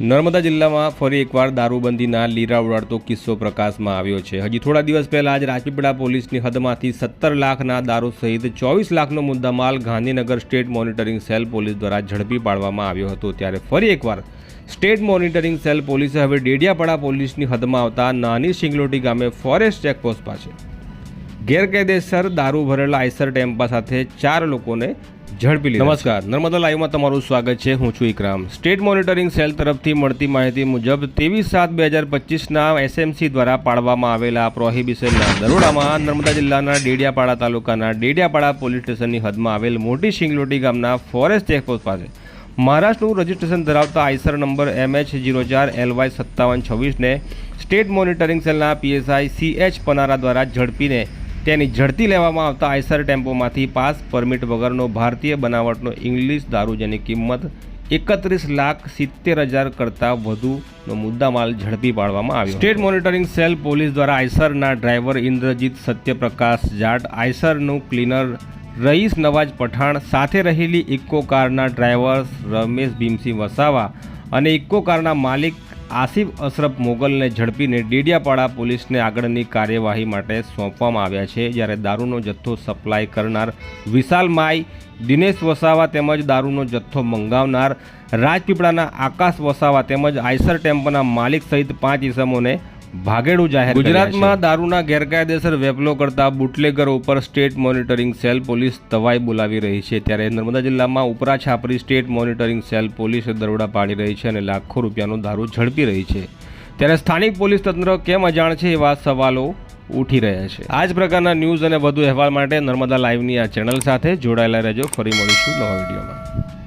નર્મદા જિલ્લામાં ફરી એકવાર દારૂબંધીના લીરા ઉડાડતો કિસ્સો પ્રકાશમાં આવ્યો છે. હજી થોડા દિવસ પહેલા જ રાજપીપળા પોલીસની હદમાંથી સત્તર લાખના દારૂ સહિત ચોવીસ લાખનો મુદ્દામાલ Gandhinagar state monitoring cell police દ્વારા ઝડપી પાડવામાં આવ્યો હતો. ત્યારે ફરી એકવાર સ્ટેટ મોનિટરિંગ સેલ પોલીસે હવે ડેડિયાપાડા પોલીસની હદમાં આવતા નાની શિંગલોટી ગામે ફોરેસ્ટ ચેકપોસ્ટ પાસે ગેરકાયદેસર દારૂ ભરેલા આઈસર ટેમ્પા સાથે ચાર લોકોને ઝડપી લીધા. નમસ્કાર. નર્મદા લાઈવમાં તમારું સ્વાગત છે. હું છું ઇકરામ. સ્ટેટ મોનિટરિંગ સેલ તરફથી મળતી માહિતી મુજબ ત્રેવીસ સાત બે હજાર પચીસના એસએમસી દ્વારા પાડવામાં આવેલા પ્રોહિબિશનના દરોડામાં નર્મદા જિલ્લાના ડેડિયાપાડા તાલુકાના ડેડિયાપાડા પોલીસ સ્ટેશનની હદમાં આવેલ મોટી શિંગલોટી ગામના ફોરેસ્ટ ચેકપોસ્ટ પાસે મહારાષ્ટ્રનું રજિસ્ટ્રેશન ધરાવતા આઈસર નંબર એમએચ જીરો ચાર એલવાય સત્તાવન છવ્વીસને સ્ટેટ મોનિટરિંગ સેલના પીએસઆઈ સી એચ પનારા દ્વારા ઝડપીને તેની ઝડપી લેવામાં આવતા આઈસર ટેમ્પોમાંથી પાસ પરમિટ વગરનો ભારતીય બનાવટનો ઇંગ્લિશ દારૂ જેની કિંમત એકત્રીસ લાખ સિત્તેર હજાર કરતાં વધુનો મુદ્દામાલ ઝડપી પાડવામાં આવ્યો સ્ટેટ મોનિટરિંગ સેલ પોલીસ દ્વારા આઈસરના ડ્રાઈવર ઇન્દ્રજીત સત્યપ્રકાશ જાટ, આઈસરનું ક્લીનર રઈસ નવાજ પઠાણ, સાથે રહેલી ઇકો કારના ડ્રાઈવર રમેશ ભીમસિંહ વસાવા અને ઇકો કારના માલિક આસિફ અશરફ મોગલને ઝડપીને ડેડિયાપાડા પોલીસને આગળની કાર્યવાહી માટે સોંપવામાં આવ્યા છે. જ્યારે દારૂનો જથ્થો સપ્લાય કરનાર વિશાલ માઈ, દિનેશ વસાવા તેમજ દારૂનો જથ્થો મંગાવનાર રાજપીપળાના આકાશ વસાવા તેમજ આઈસર ટેમ્પોના માલિક સહિત પાંચ ઇસમોને ભાગેડું જાહેર ગુજરાતમાં દારૂના ગેરકાયદેસર વેપલો કરતા બુટલેગરો ઉપર સ્ટેટ મોનિટરિંગ સેલ પોલીસ તવાઈ બોલાવી રહી છે. ત્યારે નર્મદા જિલ્લામાં ઉપરા છાપરી સ્ટેટ મોનિટરિંગ સેલ પોલીસ દરોડા પાડી રહી છે અને લાખો રૂપિયાનો દારૂ ઝડપી રહી છે. ત્યારે સ્થાનિક પોલીસ તંત્ર કેમ અજાણ છે એવા સવાલો ઉઠી રહ્યા છે. આ જ પ્રકારના ન્યૂઝ અને વધુ અહેવાલ માટે નર્મદા લાઈવની આ ચેનલ સાથે જોડાયેલા રહેજો. ફરી મળીશું નવા વિડીયોમાં.